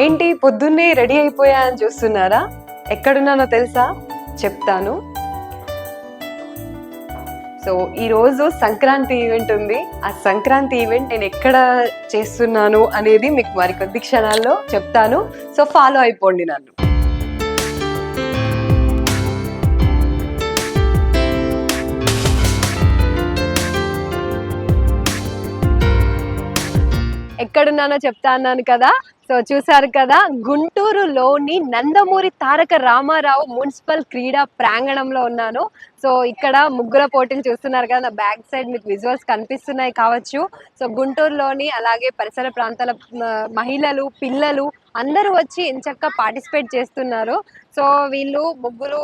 ఏంటి పొద్దున్నే రెడీ అయిపోయా అని చూస్తున్నారా? ఎక్కడున్నానో తెలుసా? చెప్తాను. సో ఈరోజు సంక్రాంతి ఈవెంట్ ఉంది. ఆ సంక్రాంతి ఈవెంట్ నేను ఎక్కడ చేస్తున్నాను అనేది మీకు మరికొద్ది క్షణాల్లో చెప్తాను. సో ఫాలో అయిపోండి నన్ను. ఎక్కడున్నానో చెప్తా అన్నాను కదా. సో చూసారు కదా గుంటూరులోని నందమూరి తారక రామారావు మున్సిపల్ క్రీడా ప్రాంగణంలో ఉన్నాను. సో ఇక్కడ ముగ్గుల పోటీలు చూస్తున్నారు కదా నా బ్యాక్ సైడ్ మీకు విజువల్స్ కనిపిస్తున్నాయి కావచ్చు. సో గుంటూరులోని అలాగే పరిసర ప్రాంతాల మహిళలు పిల్లలు అందరూ వచ్చి ఎంచక్క పార్టిసిపేట్ చేస్తున్నారు. సో వీళ్ళు ముగ్గురు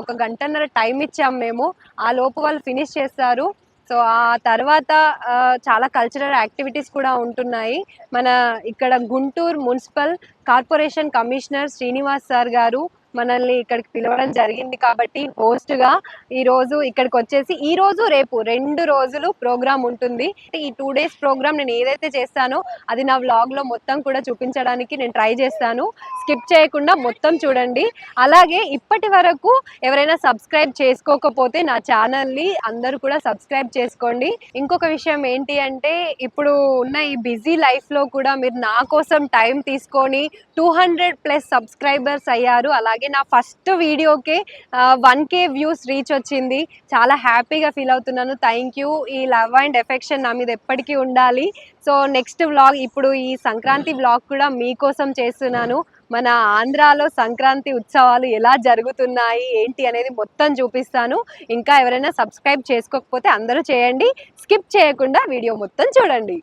ఒక గంటన్నర టైం ఇచ్చాం మేము. ఆ లోపు వాళ్ళు ఫినిష్ చేస్తారు. సో ఆ తర్వాత చాలా కల్చరల్ యాక్టివిటీస్ కూడా ఉంటున్నాయి. మన ఇక్కడ Guntur municipal corporation commissioner Srinivas sir గారు మనల్ని ఇక్కడికి పిలవడం జరిగింది కాబట్టి హోస్ట్గా గా ఈ రోజు ఇక్కడికి వచ్చేసి ఈ రోజు రేపు రెండు రోజులు ప్రోగ్రామ్ ఉంటుంది. ఈ టూ డేస్ ప్రోగ్రామ్ నేను ఏదైతే చేస్తానో అది నా vlog లో మొత్తం కూడా చూపించడానికి నేను ట్రై చేస్తాను. స్కిప్ చేయకుండా మొత్తం చూడండి. అలాగే ఇప్పటి వరకు ఎవరైనా సబ్స్క్రైబ్ చేసుకోకపోతే నా ఛానల్ని అందరూ కూడా సబ్స్క్రైబ్ చేసుకోండి. ఇంకొక విషయం ఏంటి అంటే ఇప్పుడు ఉన్న ఈ బిజీ లైఫ్లో కూడా మీరు నా కోసం టైం తీసుకొని టూ హండ్రెడ్ ప్లస్ సబ్స్క్రైబర్స్ అయ్యారు. అలాగే నా ఫస్ట్ వీడియోకే వన్ కే వ్యూస్ రీచ్ వచ్చింది. చాలా హ్యాపీగా ఫీల్ అవుతున్నాను. థ్యాంక్ యూ ఈ లవ్ అండ్ ఎఫెక్షన్ నా మీద ఎప్పటికీ ఉండాలి. సో నెక్స్ట్ వ్లాగ్ ఇప్పుడు ఈ సంక్రాంతి వ్లాగ్ కూడా మీకోసం చేస్తున్నాను. మన ఆంధ్రాలో సంక్రాంతి ఉత్సవాలు ఎలా జరుగుతున్నాయి ఏంటి అనేది మొత్తం చూపిస్తాను. ఇంకా ఎవరైనా సబ్స్క్రైబ్ చేసుకోకపోతే అందరూ చేయండి. స్కిప్ చేయకుండా వీడియో మొత్తం చూడండి.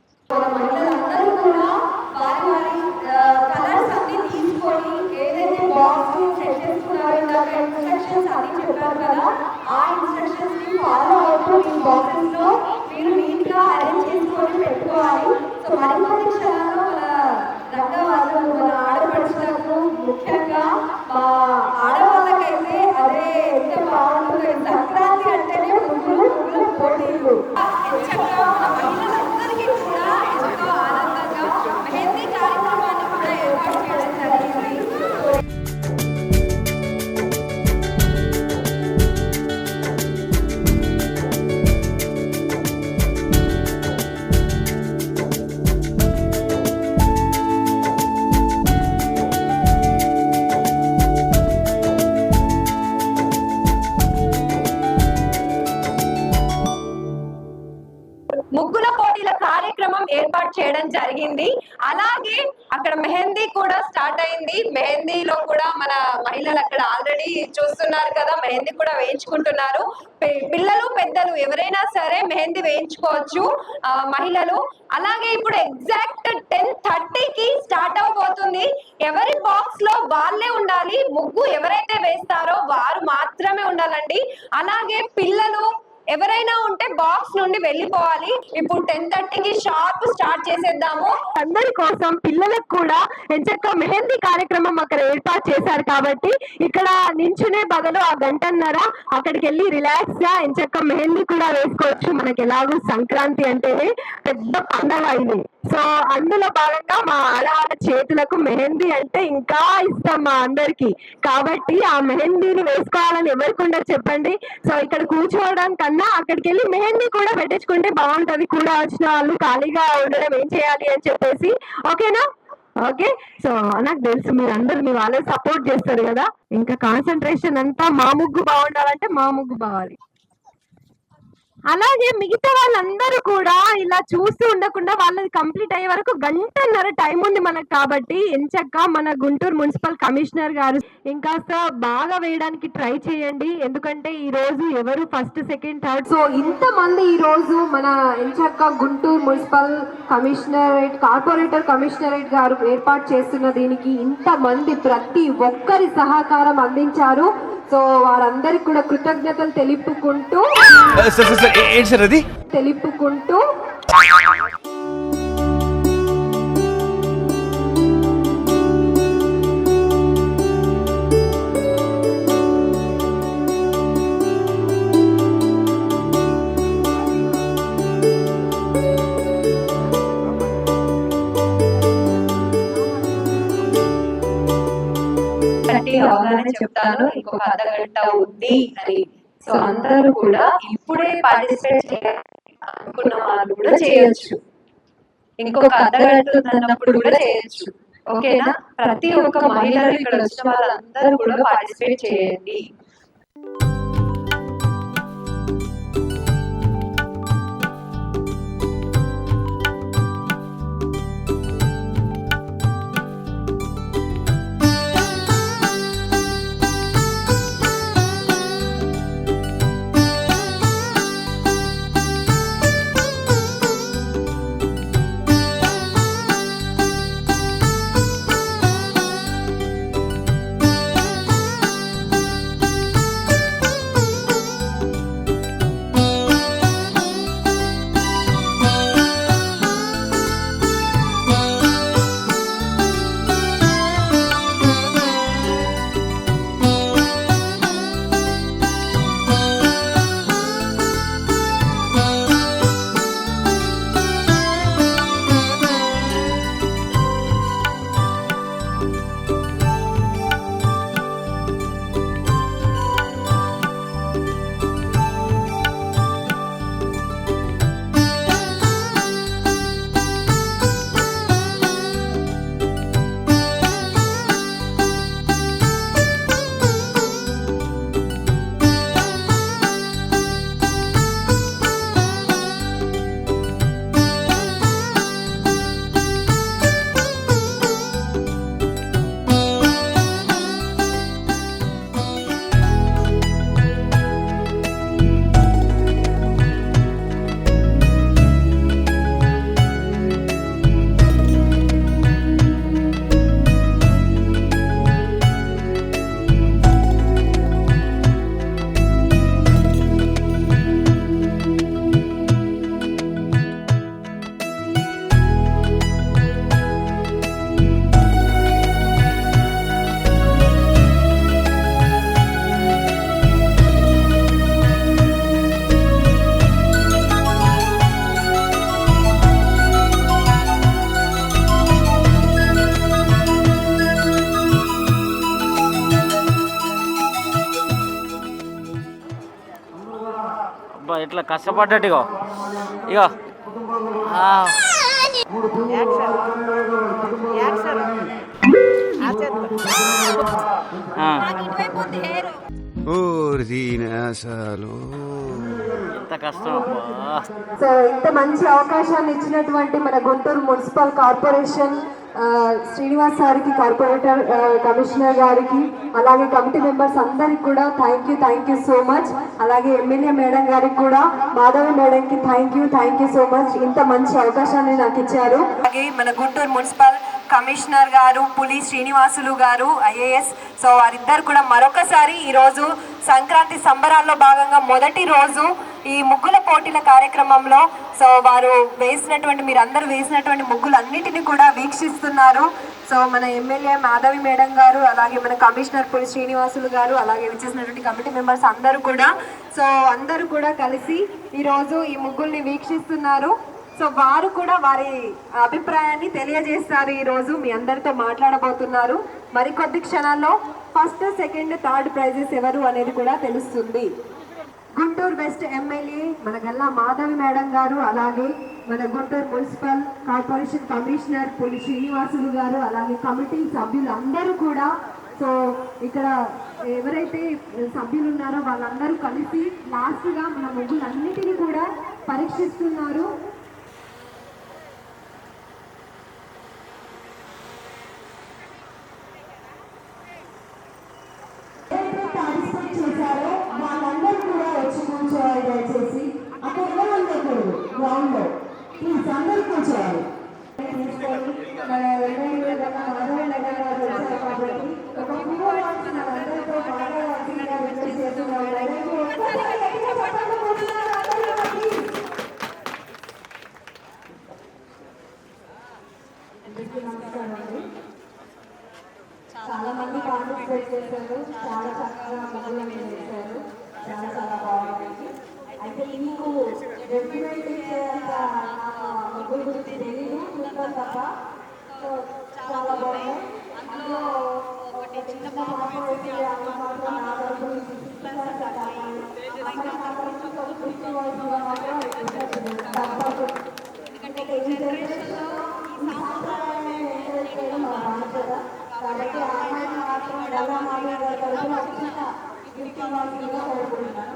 చూస్తున్నారు కదా మెహందీ కూడా వేయించుకుంటున్నారు. పిల్లలు పెద్దలు ఎవరైనా సరే మెహందీ వేయించుకోవచ్చు మహిళలు. అలాగే ఇప్పుడు ఎగ్జాక్ట్ టెన్ థర్టీకి స్టార్ట్ అవబోతుంది. ఎవరి బాక్స్లో వాళ్ళే ఉండాలి ముగ్గు ఎవరైతే వేస్తారో వారు మాత్రమే ఉండాలండి. అలాగే పిల్లలు ఎవరైనా ఉంటే బాక్స్ నుండి వెళ్ళిపోవాలి. ఇప్పుడు టెన్ థర్టీకి షార్ప్ స్టార్ట్ చేసేద్దాము. అందరి కోసం పిల్లలకు కూడా ఎంచక్క మెహందీ కార్యక్రమం అక్కడ ఏర్పాటు చేశారు కాబట్టి ఇక్కడ నించునే బదులు ఆ గంటన్నర అక్కడికి వెళ్ళి రిలాక్స్గా ఎంచక్క మెహందీ కూడా వేసుకోవచ్చు. మనకి ఎలాగో సంక్రాంతి అంటేనే పెద్ద పండగ ఇది. సో అందులో భాగంగా మా ఆడవాళ్ళ చేతులకు మెహందీ అంటే ఇంకా ఇష్టం మా అందరికి. కాబట్టి ఆ మెహందీని వేసుకోవాలని ఎవరికి చెప్పండి. సో ఇక్కడ కూర్చోవడానికి కన్నా అక్కడికి వెళ్ళి మెహందీ కూడా పెట్టించుకుంటే బాగుంటది. కూడా వచ్చిన వాళ్ళు ఖాళీగా ఉండడం ఏం చేయాలి అని చెప్పేసి. ఓకేనా? ఓకే. సో నాకు తెలుసు మీరు అందరు మీ వాళ్ళే సపోర్ట్ చేస్తారు కదా. ఇంకా కాన్సన్ట్రేషన్ అంతా మా ముగ్గు బాగుండాలంటే మా ముగ్గు బావాలి. అలాగే మిగతా వాళ్ళందరూ కూడా ఇలా చూస్తూ ఉండకుండా వాళ్ళది కంప్లీట్ అయ్యే వరకు గంటన్నర టైం ఉంది మనకు కాబట్టి ఎంచక్క మన గుంటూరు మున్సిపల్ కమిషనర్ గారు ఇంకాస్త బాగా వేయడానికి ట్రై చేయండి. ఎందుకంటే ఈ రోజు ఎవరు ఫస్ట్ సెకండ్ థర్డ్ సో ఇంత మంది ఈ రోజు మన ఎంచక్క Guntur municipal commissionerate corporator commissionerate గారు ఏర్పాటు చేస్తున్న దీనికి ఇంత మంది ప్రతి ఒక్కరి సహకారం అందించారు. సో వారందరికి కూడా కృతజ్ఞతలు తెలుపుకుంటూ అది? తెలుపుకుంటూ అవగానే ఇంకొక అర్ధ గంట ఉంది అని. సో అందరూ కూడా ఇప్పుడే పార్టిసిపేట్ చేయాలి అనుకున్న వాళ్ళు కూడా చేయొచ్చు. ఇంకొక అర్ధ గంట ఉన్నప్పుడు కూడా చేయొచ్చు. ఓకేనా? ప్రతి ఒక్క మహిళలు ఇక్కడ వచ్చిన వాళ్ళందరూ కూడా పార్టిసిపేట్ చేయండి. అబ్బా ఇట్లా కష్టపడ్డట్టు ఇగో. ఇగో ఎంత కష్టం సో ఇంత మంచి అవకాశాన్ని ఇచ్చినటువంటి మన గుంటూరు మున్సిపల్ కార్పొరేషన్ శ్రీనివాస్ సార్కి కార్పొరేటర్ కమిషనర్ గారికి అలాగే కమిటీ మెంబర్స్ అందరికి కూడా thank you thank you so much అలాగే ఎమ్మెల్యే మేడం గారికి కూడా మాధవి మేడంకి thank you thank you so much ఇంత మంచి అవకాశాన్ని నాకు ఇచ్చారు. అలాగే మన గుంటూరు మున్సిపల్ కమిషనర్ గారు పులి శ్రీనివాసులు గారు ఐఏఎస్ సో వారిద్దరు కూడా మరొకసారి ఈరోజు సంక్రాంతి సంబరాల్లో భాగంగా మొదటి రోజు ఈ ముగ్గుల పోటీల కార్యక్రమంలో సో వారు వేసినటువంటి మీరందరూ వేసినటువంటి ముగ్గులన్నిటిని కూడా వీక్షిస్తున్నారు. సో మన ఎమ్మెల్యే మాధవి మేడం గారు అలాగే మన కమిషనర్ పులి శ్రీనివాసులు గారు అలాగే విచ్చేసినటువంటి కమిటీ మెంబర్స్ అందరూ కూడా సో అందరూ కూడా కలిసి ఈరోజు ఈ ముగ్గుల్ని వీక్షిస్తున్నారు. సో వారు కూడా వారి అభిప్రాయాన్ని తెలియజేస్తారు ఈరోజు మీ అందరితో మాట్లాడబోతున్నారు. మరికొద్ది క్షణాల్లో ఫస్ట్ సెకండ్ థర్డ్ ప్రైజెస్ ఎవరు అనేది కూడా తెలుస్తుంది. గుంటూరు వెస్ట్ ఎమ్మెల్యే మన గల్లా మాధవి మేడం గారు అలాగే మన గుంటూరు మున్సిపల్ కార్పొరేషన్ కమిషనర్ పులి శ్రీనివాసులు గారు అలాగే కమిటీ సభ్యులు అందరూ కూడా. సో ఇక్కడ ఎవరైతే సభ్యులు ఉన్నారో వాళ్ళందరూ కలిసి లాస్ట్గా మన ముగ్గులన్నిటినీ కూడా పరీక్షిస్తున్నారు ఎవరైతే పార్టిసిపేట్ చేశారో వాళ్ళందరూ కూడా వచ్చి కూర్చోవాలి దయచేసి అక్కడ ఎవరు ఉండకూడదు గ్రౌండ్లో ప్లీజ్ అందరూ కూర్చోవాలి మన ఎమ్మెల్యే మాధవ నగర్ గారు వచ్చారు కాబట్టి ఒక పువ్వు వాసి మనందరితో మాట్లాడాల్సిందిగా రిక్వెస్ట్ చేస్తున్నాను. దయచేసి నమస్కారం అండి చాలా మంది పార్టిసిపేట్ చేశారు చాలా చక్కగా మొదలు చేశారు చాలా చాలా బాగుంది అయితే మీకు డెఫినెట్ చేయాలంత ముగ్గురు గురించి తెలియదు చూస్తాను తప్ప. సో చాలా బాగుంది. అందులో ఒక నేను చిన్న పాప ఆమె మాత్రం నా తరపు నుంచి ఎందుకంటే ఈ జనరేషన్లో ఈ సాంప్రదాయాన్ని ఎంకరేజ్ చేయడం మా బాధ్యత. కాబట్టి ఆ అమ్మాయిని మాత్రం డల్లా మామయ్య గారి తరపున ఒక చిన్న గిఫ్ట్ ఇవ్వాల్సిందిగా కోరుకుంటున్నాను.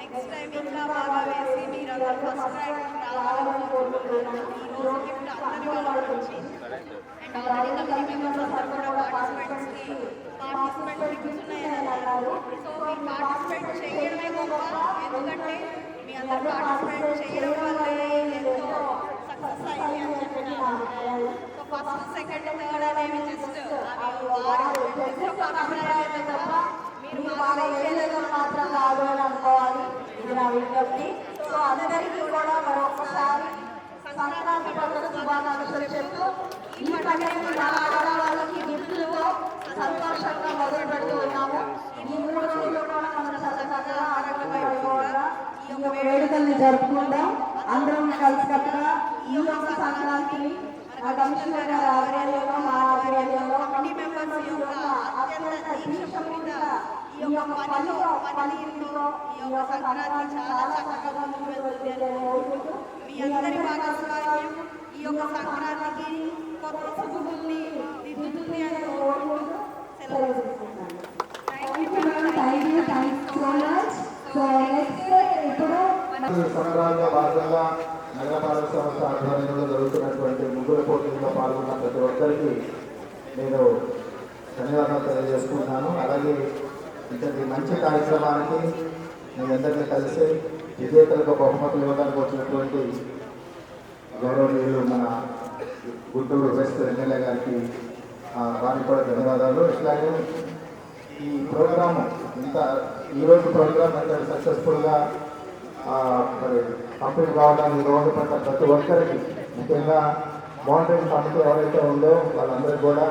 నెక్స్ట్ టైం ఇంకా బాగా వేసి మీరు అందరూ ఫస్ట్ ర్యాంక్ రావాలని కోరుకుంటున్నాను ఈ రోజు గిఫ్ట్ అందరి వాళ్ళకి వచ్చింది అండ్ ఆల్రెడీ కమిటీ మెంబర్స్ అందరూ కూడా పార్టిసిపెంట్స్కి పార్టిసిపెంట్ గిఫ్ట్స్ ఉన్నాయని అన్నారు సో మీరు పార్టిసిపేట్ చేయడమే గొప్ప ఎందుకంటే మీ అందరూ పార్టిసిపేట్ చేయడం వల్లే ఎంతో సక్సెస్ అయ్యింది అని సో ఫస్ట్ సెకండ్ థర్డ్ అనేవి జస్ట్ అవి వారు తప్ప మీరు మాత్రం కాదు అని అనుకోవాలి ఇది నా విజ్ఞప్తి సో అందరికీ కూడా మరొకసారి సంక్రాంతి పండుగ శుభాకాంక్షలు చెప్తూ ఈ పండుగ మన ఆడవాళ్ళకి గిఫ్ట్లతో సంతోషంగా మొదలు పెడుతూ ఉన్నాము ఈ మూడు రోజులు కూడా మనం చక్కగా ఆరోగ్యమైపోగా ఈ యొక్క వేడుకల్ని జరుపుకుందాం. అందరం కలిసికట్టుగా ఈ యొక్క సంక్రాంతిని మన కమిషనర్ గారి ఆధ్వర్యంలో మా ఆధ్వర్యంలో కమిటీ మెంబర్స్ యొక్క అత్యంత దీక్షపూరిత ఈ యొక్క పనిలో పనితీరులో ఈ యొక్క సంక్రాంతి చాలా చక్కగా ముందుకు వెళ్తుందని కోరుకుంటూ మీ అందరి భాగస్వామ్యం ఈ యొక్క సంక్రాంతికి కొత్త శుభుల్ని దిద్దుతుంది అని కోరుకుంటూ సెలవు తీసుకుంటాను thank you thank so much so next ఇప్పుడు ఈ సంక్రాంతి భాగంగా నగరపాలక సంస్థ ఆధ్వర్యంలో జరుగుతున్నటువంటి ముగ్గుల పోటీల్లో పాల్గొన్న ప్రతి ఒక్కరికి నేను ధన్యవాదాలు తెలియజేసుకుంటున్నాను అలాగే ఇంతటి మంచి కార్యక్రమానికి మీ అందరినీ కలిసి విజేతలకు బహుమతులు ఇవ్వడానికి వచ్చినటువంటి గౌరవనీయులు మన గుంటూరు వెస్ట్ ఎమ్మెల్యే గారికి ఆ, వారికి కూడా ధన్యవాదాలు ఇట్లాగే ఈ ప్రోగ్రాము ఇంత ఈరోజు ప్రోగ్రామ్ ఎంత సక్సెస్ఫుల్గా మరి కంప్లీట్ కావడానికి దోహదపడ్డ ప్రతి ఒక్కరికి ముఖ్యంగా మౌంటైన్ కమిటీ ఎవరైతే ఉందో వాళ్ళందరికీ కూడా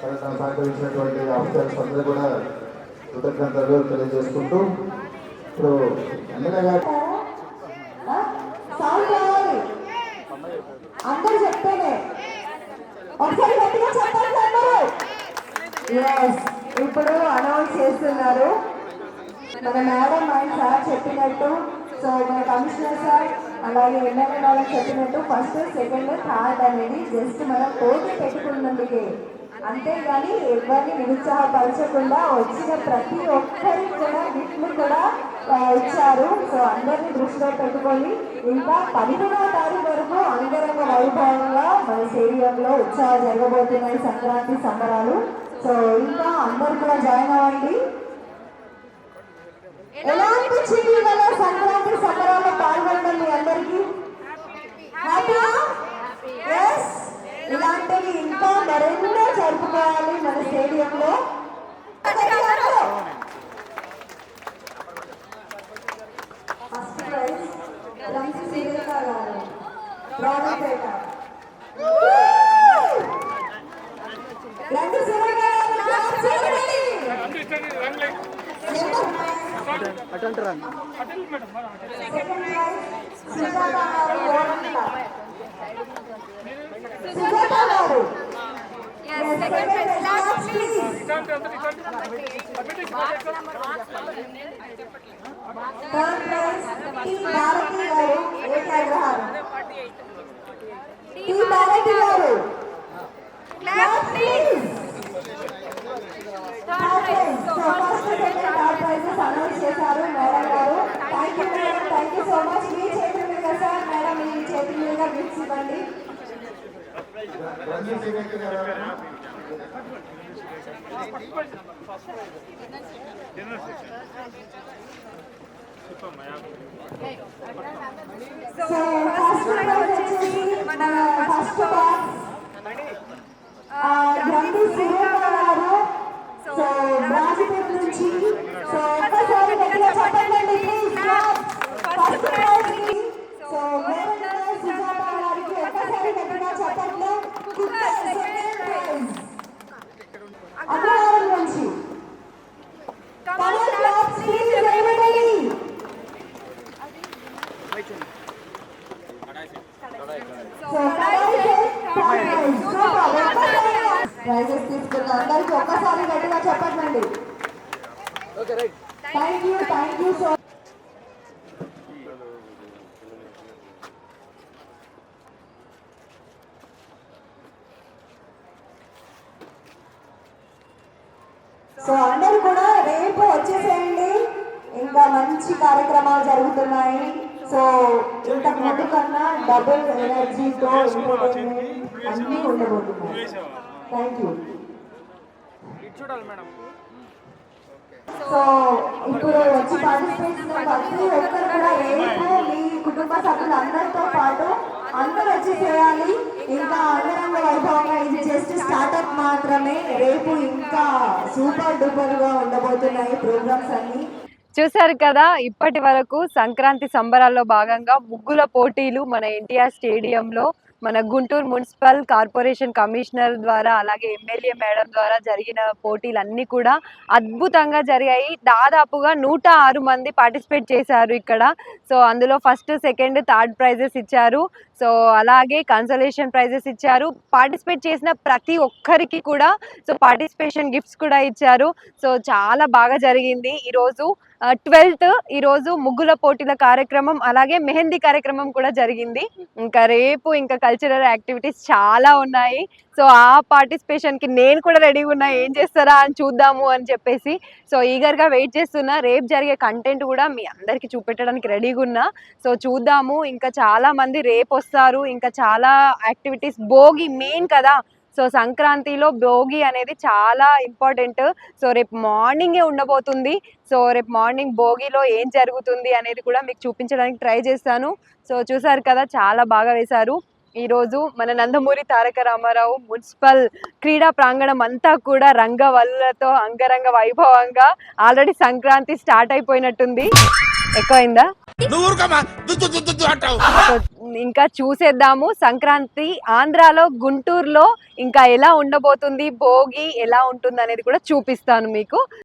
తనకు సహకరించినటువంటి ఆఫీసర్స్ అందరూ కూడా కృతజ్ఞతలు తెలియజేసుకుంటూ ఇప్పుడు ఎమ్మెల్యే గారు అందరూ చెప్తేనే. ఒకసారి గట్టిగా అందరూ. ఎస్ ఇప్పుడు అనౌన్స్ చేస్తున్నారు. మన మేడం అండ్ సార్ చెప్పినట్టు సో మన కమిషనర్ సార్ అలాగే ఎమ్మెల్యే వాళ్ళకి చెప్పినట్టు ఫస్ట్ సెకండ్ థర్డ్ అనేది జస్ట్ మనం పోటీ పెట్టుకున్నందుకే. అంతేగాని ఎవరిని నిరుత్సాహపరచకుండా వచ్చిన ప్రతి ఒక్కరికి కూడా గిఫ్ట్లు కూడా ఇచ్చారు. సో అందరిని దృష్టిలో పెట్టుకొని ఇంకా పదిహేనవ తారీఖు వరకు అంగరంగ వైభవంగా మన స్టేడియంలో ఉత్సాహం జరగబోతున్నాయి సంక్రాంతి సంబరాలు. సో ఇంకా అందరు కూడా జాయిన్ అవ్వండి. ఎలా అనిపించింది ఇవాళ సంక్రాంతి సంబరాల్లో పాల్గొనడం మీ అందరికీ? ఎస్ ఇలాంటివి ఇంకా మరెన్నో జరుపుకోవాలి మన స్టేడియంలో. ఫస్ట్ ప్రైజ్ రంజీ గారు రండి సురేఖ గారు క్లాప్ చేయండి. అటు అంటారా సెకండ్ ప్రైజ్ సుజాత గారు గోరంట్ల. సుజాత గారు second prize claps please third prize T Bharathi గారు ఏక అగ్రహారం టి భారతి గారు clap please third prize so first second third prizes announce చేశారు మేడం గారు thank you madam thank you so much మీ చేతుల మీద సార్ మేడం మీ చేతుల మీద గిఫ్ట్స్ ఇవ్వండి సో ఫస్ట్ వచ్చేసి మన ఫస్ట్ బాక్స్ గ్రంథి గారు సో రాజపేట నుంచి సో ఒక్కసారి గట్టిగా చెప్పండి please first prize so second prize Sujatha గారికి ఒక్కసారి గట్టిగా చెప్పండి సెకండ్ ప్రైజ్ అగ్రహారం నుంచి థ్యాంక్ యూ సో సో అందరూ కూడా రేపు వచ్చేసేయండి. ఇంకా మంచి కార్యక్రమాలు జరుగుతున్నాయి. సో ఇంతకు ముందు కన్నా డబుల్ ఎనర్జీతో అన్నీ ఉండబోతున్నాయి. థ్యాంక్ యూ సో ఇప్పుడు వచ్చి పార్టిసిపేట్ ప్రతి ఒక్కరు కూడా రేపు మీ కుటుంబ సభ్యులు అందరితో పాటు అందరూ వచ్చి చేయాలి. ఇంకా అంగరంగ వైభవంగా ఇది జస్ట్ స్టార్ట్అప్ మాత్రమే. రేపు ఇంకా సూపర్ డూపర్గా ఉండబోతున్నాయి ప్రోగ్రామ్స్ అన్ని. చూసారు కదా ఇప్పటి వరకు సంక్రాంతి సంబరాల్లో భాగంగా ముగ్గుల పోటీలు మన ఎన్టీఆర్ స్టేడియంలో మన గుంటూరు మున్సిపల్ కార్పొరేషన్ కమిషనర్ ద్వారా అలాగే ఎమ్మెల్యే మేడం ద్వారా జరిగిన పోటీలన్నీ కూడా అద్భుతంగా జరిగాయి. దాదాపుగా నూట ఆరు మంది పార్టిసిపేట్ చేశారు ఇక్కడ. సో అందులో ఫస్ట్ సెకండ్ థర్డ్ ప్రైజెస్ ఇచ్చారు. సో అలాగే కన్సలేషన్ ప్రైజెస్ ఇచ్చారు. పార్టిసిపేట్ చేసిన ప్రతి ఒక్కరికి కూడా సో పార్టిసిపేషన్ గిఫ్ట్స్ కూడా ఇచ్చారు. సో చాలా బాగా జరిగింది. ఈరోజు ట్వెల్త్ ఈరోజు ముగ్గుల పోటీల కార్యక్రమం అలాగే మెహందీ కార్యక్రమం కూడా జరిగింది. ఇంకా రేపు ఇంకా కల్చరల్ యాక్టివిటీస్ చాలా ఉన్నాయి. సో ఆ పార్టిసిపేషన్కి నేను కూడా రెడీగా ఉన్నా ఏం చేస్తారా అని చూద్దాము అని చెప్పేసి సో ఈగర్గా వెయిట్ చేస్తున్నా. రేపు జరిగే కంటెంట్ కూడా మీ అందరికి చూపెట్టడానికి రెడీగా ఉన్నా. సో చూద్దాము. ఇంకా చాలా మంది రేపు వస్తారు. ఇంకా చాలా యాక్టివిటీస్. భోగి మెయిన్ కదా. సో సంక్రాంతిలో భోగి అనేది చాలా ఇంపార్టెంట్. సో రేపు మార్నింగే ఉండబోతుంది. సో రేపు మార్నింగ్ భోగిలో ఏం జరుగుతుంది అనేది కూడా మీకు చూపించడానికి ట్రై చేస్తాను. సో చూసారు కదా చాలా బాగా వేశారు. ఈరోజు మన నందమూరి తారక రామారావు మున్సిపల్ క్రీడా ప్రాంగణం అంతా కూడా రంగవల్లులతో అంగరంగ వైభవంగా ఆల్రెడీ సంక్రాంతి స్టార్ట్ అయిపోయినట్టుంది. ఎక్కువైందా? ఇంకా చూసేద్దాము. సంక్రాంతి ఆంధ్రాలో గుంటూరులో ఇంకా ఎలా ఉండబోతుంది భోగి ఎలా ఉంటుంది అనేది కూడా చూపిస్తాను మీకు.